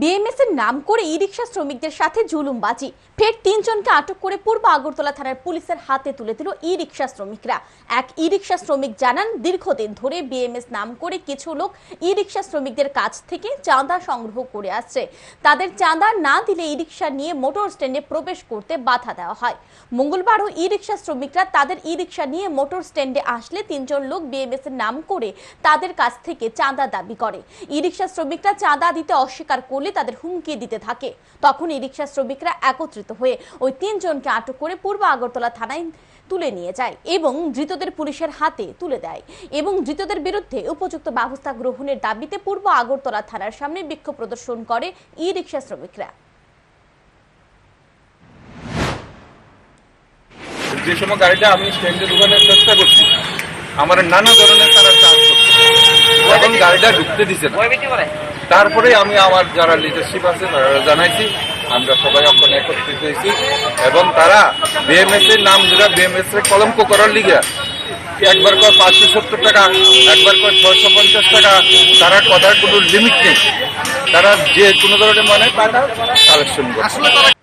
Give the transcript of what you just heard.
BMS এর নাম করে ই রিক্সা শ্রমিকদের সাথে জুলুমবাজি। ফের তিনজনকে আটক করে পূর্ব আগরতলা থানার পুলিশের হাতে তুলে দিল ই রিক্সা শ্রমিকরা। এক ই রিক্সা শ্রমিক জানান, দীর্ঘদিন ধরে বিএমএস নাম করে কিছু লোক ই রিক্সা শ্রমিকদের কাছ থেকে চাঁদা সংগ্রহ করে আসছে। তাদের চাঁদা না দিলে ই রিক্সা নিয়ে মোটর স্ট্যান্ডে প্রবেশ করতে বাধা দেওয়া হয়। মঙ্গলবারও ই রিক্সা শ্রমিকরা তাদের ই রিক্সা নিয়ে মোটর স্ট্যান্ডে আসলে তিনজন লোক বিএমএস এর নাম করে তাদের কাছ থেকে চাঁদা দাবি করে। ই রিক্সা শ্রমিকরা চাঁদা দিতে অস্বীকার করলে তাদের হুমকি দিতে থাকে। তখন ই রিক্সা শ্রমিকরা একত্রিত হয়ে ওই তিনজনকে আটক করে পূর্ব আগরতলা থানায় তুলে নিয়ে যায় এবং ধৃতদের পুলিশের হাতে তুলে দেয় এবং ধৃতদের বিরুদ্ধে উপযুক্ত ব্যবস্থা গ্রহণের দাবিতে পূর্ব আগরতলা থানার সামনে বিক্ষোভ প্রদর্শন করে ই রিক্সা শ্রমিকরা। যে সময় গাড়িটা আমি স্ট্যান্ডে ঢুকানোর চেষ্টা করছি আমার নানা ধরনের তারা চার্জ করছে। এখন গাড়িটা ঢুকতে দিছে না। তারপরে আমি আমার যারা লিডারশিপ আছে তারা জানাইছি, আমরা সবাই ওখানে একত্রিত হয়েছি এবং তারা বিএমএস এর নাম যেটা বিএমএস এর কলঙ্ক করার লিগে। একবার কয় পাঁচশো সত্তর টাকা, একবার কয় ছয়শো পঞ্চাশ টাকা, তারা কথার কোনো লিমিট নেই। তারা যে কোনো ধরনের মানে টাকা কালেকশন করে